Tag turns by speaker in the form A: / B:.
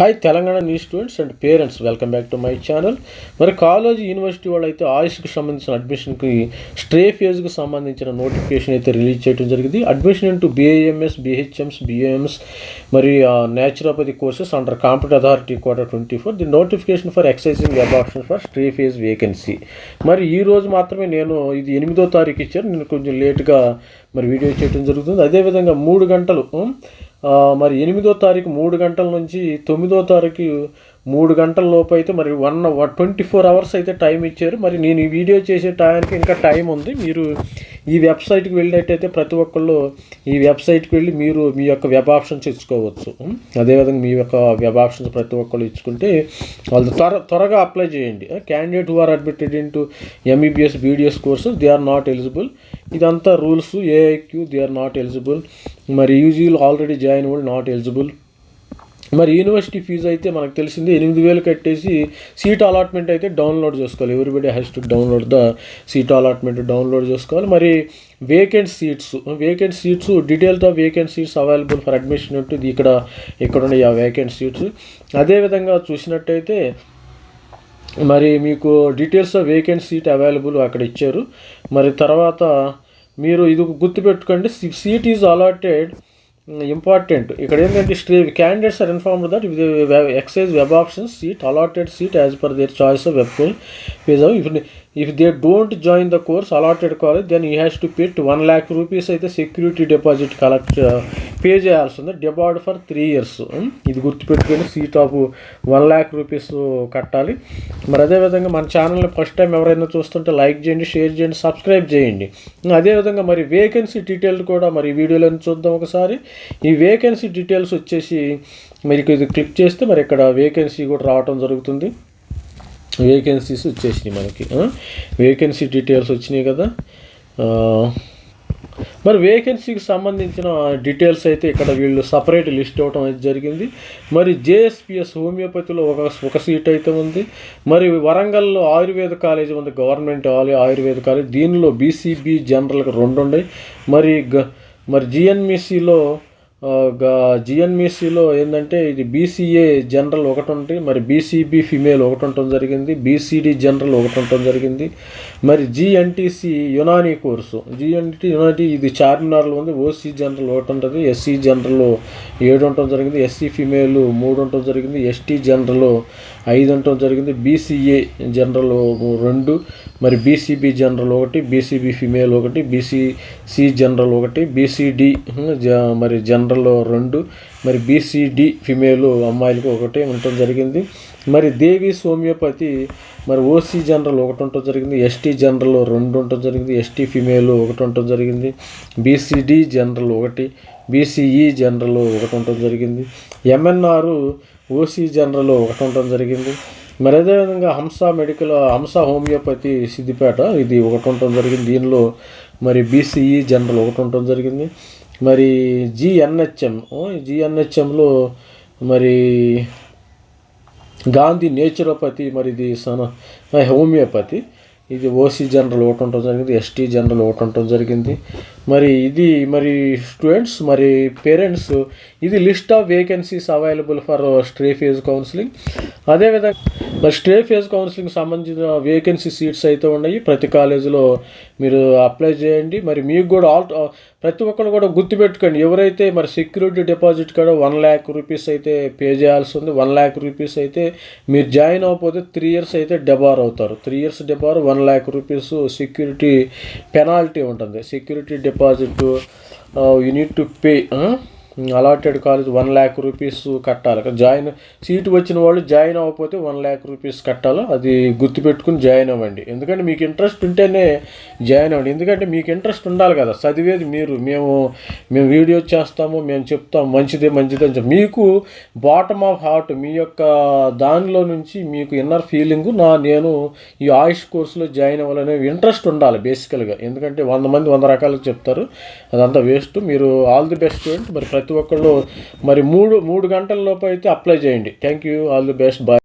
A: Hi Telangana news students and parents welcome back to my channel మరి college university వాళ్ళు అయితే ఆయుష్కి సంబంధించిన అడ్మిషన్కి stray ఫేజ్కి సంబంధించిన నోటిఫికేషన్ అయితే రిలీజ్ చేయడం జరిగింది. Admission into BAMS BHMS BAMS మరి naturopathy courses under competent authority quarter twenty four the notification for exercising web option for stray phase vacancy మరి ఈ రోజు మాత్రమే నేను ఇది ఎనిమిదో తారీఖు ఇచ్చారు. నేను కొంచెం లేట్గా మరి వీడియో చేయడం జరుగుతుంది. అదేవిధంగా మూడు గంటలు మరి ఎనిమిదో తారీఖు మూడు గంటల నుంచి తొమ్మిదో తారీఖు మూడు గంటల లోపు అయితే మరి వన్ ట్వంటీ ఫోర్ అవర్స్ అయితే టైం ఇచ్చారు. మరి నేను ఈ వీడియో చేసే టైంకి ఇంకా టైం ఉంది. మీరు ఈ వెబ్సైట్కి వెళ్ళినట్టయితే ప్రతి ఒక్కళ్ళు ఈ వెబ్సైట్కి వెళ్ళి మీరు మీ యొక్క వెబ్ ఆప్షన్స్ ఇచ్చుకోవచ్చు అదేవిధంగా మీ యొక్క వెబ్ ఆప్షన్స్ ప్రతి ఒక్కళ్ళు ఇచ్చుకుంటే వాళ్ళు త్వర త్వరగా అప్లై చేయండి. Candidate who are admitted in to MBBS BDS courses they are not eligible. ఇదంతా rules AIQ they are not eligible. మరి యూజీలు ఆల్రెడీ జాయిన్ వాళ్ళు నాట్ ఎలిజిబుల్. మరి యూనివర్సిటీ ఫీజు అయితే మనకు తెలిసింది ఎనిమిది వేలు కట్టేసి సీట్ అలాట్మెంట్ అయితే డౌన్లోడ్ చేసుకోవాలి. Everybody has to download the seat allotment download చేసుకోవాలి. మరి vacant seats vacant seats డీటెయిల్తో vacant seats available for admission ఉంటుంది ఇక్కడ ఇక్కడ ఉన్నాయి ఆ వేకెంట్ సీట్స్ అదేవిధంగా చూసినట్టయితే మరి మీకు డీటెయిల్స్ వేకెంట్ సీట్ అవైలబుల్ అక్కడ ఇచ్చారు. మరి తర్వాత మీరు ఇది గుర్తుపెట్టుకోండి సీట్ ఈజ్ అలాటెడ్ ఇంపార్టెంట్ ఇక్కడ ఏంటంటే stray candidates are informed that exercise web options seat allotted seat as per their choice of web page if if they don't join the course allotted college then you has to pit one lakh rupees అయితే security deposit collect pay చేయాల్సి ఉంది debarred for three years. ఇది గుర్తుపెట్టుకొని seat of one lakh rupees కట్టాలి. మరి అదేవిధంగా మన ఛానల్ని ఫస్ట్ టైం ఎవరైనా చూస్తుంటే లైక్ చేయండి షేర్ చేయండి సబ్స్క్రైబ్ చేయండి. అదేవిధంగా మరి వేకెన్సీ డీటెయిల్ కూడా మరి వీడియోలో చూద్దాం ఒకసారి. ఈ వేకెన్సీ డీటెయిల్స్ వచ్చేసి మరి ఇది క్లిక్ చేస్తే మరి ఇక్కడ వేకెన్సీ కూడా రావటం జరుగుతుంది. వేకెన్సీస్ వచ్చేసినాయి మనకి. వేకెన్సీ డీటెయిల్స్ వచ్చినాయి కదా. మరి వేకెన్సీకి సంబంధించిన డీటెయిల్స్ అయితే ఇక్కడ వీళ్ళు సపరేట్ లిస్ట్ ఇవ్వడం అయితే జరిగింది. మరి జేఎస్పిఎస్ హోమియోపతిలో ఒక ఒక సీట్ అయితే ఉంది. మరి వరంగల్లో ఆయుర్వేద కాలేజ్ ఉంది గవర్నమెంట్ ఆయుర్వేద కాలేజ్. దీనిలో బీసీబీ జనరల్గా రెండు ఉన్నాయి. మరి గ మరి జిఎన్మిసిలో జిఎన్మిసిలో ఏంటంటే ఇది బీసీఏ జనరల్ ఒకటి ఉంది మరి బీసీబీ ఫిమేల్ ఒకటి ఉండటం జరిగింది బీసీడీ జనరల్ ఒకటి ఉండటం జరిగింది. మరి GNTC Unani course GNT Unani ఇది చార్మినార్లో ఉంది ఓసీ జనరల్ ఒకటి ఉంటుంది ఎస్సీ జనరల్ ఏడు ఉండటం జరిగింది ఎస్సీ ఫిమేల్ మూడు ఉండటం జరిగింది ఎస్టీ జనరల్ ఐదు ఉండటం జరిగింది బీసీఏ జనరల్ రెండు మరి బీసీబీ జనరల్ ఒకటి బీసీబీ ఫిమేల్ ఒకటి బీసీసీ జనరల్ ఒకటి బీసీడీ మరి జనరల్ రెండు మరి బీసీడీ ఫిమేల్ అమ్మాయిలకు ఒకటి ఉండటం జరిగింది. మరి దేవి హోమియోపతి మరి ఓసీ జనరల్ ఒకటి ఉండటం జరిగింది. ఎస్టీ జనరల్ రెండు ఉండటం జరిగింది. ఎస్టీ ఫిమేల్ ఒకటి ఉండటం జరిగింది. బీసీడీ జనరల్ ఒకటి బీసీఈ జనరల్ e ఒకటి ఉండటం జరిగింది. ఎంఎన్ఆర్ ఓసీ జనరల్ ఒకటి ఉండటం జరిగింది. మరి అదేవిధంగా హంస మెడికల్ హంస హోమియోపతి సిద్దిపేట ఇది ఒకటి ఉండటం జరిగింది. దీనిలో మరి బీసీఈ జనరల్ e ఒకటి ఉండటం జరిగింది. మరి జిఎన్హెచ్ఎం జిఎన్హెచ్ఎంలో మరి గాంధీ నేచురోపతి మరి ఇది సన హోమియోపతి. ఇది ఓసీ జనరల్ ఒకటి ఉండటం జరిగింది ఎస్టీ జనరల్ ఒకటి ఉండటం జరిగింది. మరి ఇది మరి స్టూడెంట్స్ మరి పేరెంట్స్ ఇది list of vacancies available for stray phase counselling. అదేవిధంగా మరి స్టే ఫేజ్ కౌన్సిలింగ్ సంబంధించిన వేకెన్సీ సీట్స్ అయితే ఉన్నాయి. ప్రతి కాలేజీలో మీరు అప్లై చేయండి. మరి మీకు కూడా ఆల్ uh, ప్రతి ఒక్కరు కూడా గుర్తుపెట్టుకోండి. ఎవరైతే మరి సెక్యూరిటీ డిపాజిట్ కూడా వన్ ల్యాక్ రూపీస్ అయితే పే చేయాల్సి ఉంది వన్ ల్యాక్ రూపీస్ అయితే మీరు జాయిన్ అవ్వకపోతే త్రీ ఇయర్స్ అయితే డెబార్ అవుతారు. Three years debar one lakh rupees security penalty ఉంటుంది. Security deposit you need to pay allotted college one lakh rupees కట్టాలి. జాయిన్ సీటు వచ్చిన వాళ్ళు జాయిన్ అవ్వకపోతే వన్ ల్యాక్ రూపీస్ కట్టాలి. అది గుర్తుపెట్టుకుని జాయిన్ అవ్వండి. ఎందుకంటే మీకు ఇంట్రెస్ట్ ఉంటేనే జాయిన్ అవ్వండి. ఎందుకంటే మీకు ఇంట్రెస్ట్ ఉండాలి కదా. చదివేది మీరు. మేము మేము వీడియో చేస్తాము మేము చెప్తాం మంచిదే మంచిదే అని చెప్పి. మీకు బాటమ్ ఆఫ్ హార్ట్ మీ యొక్క దానిలో నుంచి మీకు ఇన్నర్ ఫీలింగ్ నా నేను ఈ ఆయుష్ కోర్సులో జాయిన్ అవ్వాలనే ఇంట్రెస్ట్ ఉండాలి బేసికల్గా ఎందుకంటే వంద మంది వంద రకాలుగా చెప్తారు. అదంతా వేస్ట్ మీరు ఆల్ ది బెస్ట్ స్టూడెంట్ మరి ప్రతి ఒక్కళ్ళు మరి మూడు మూడు గంటల లోపు అయితే అప్లై చేయండి. Thank you all the best bye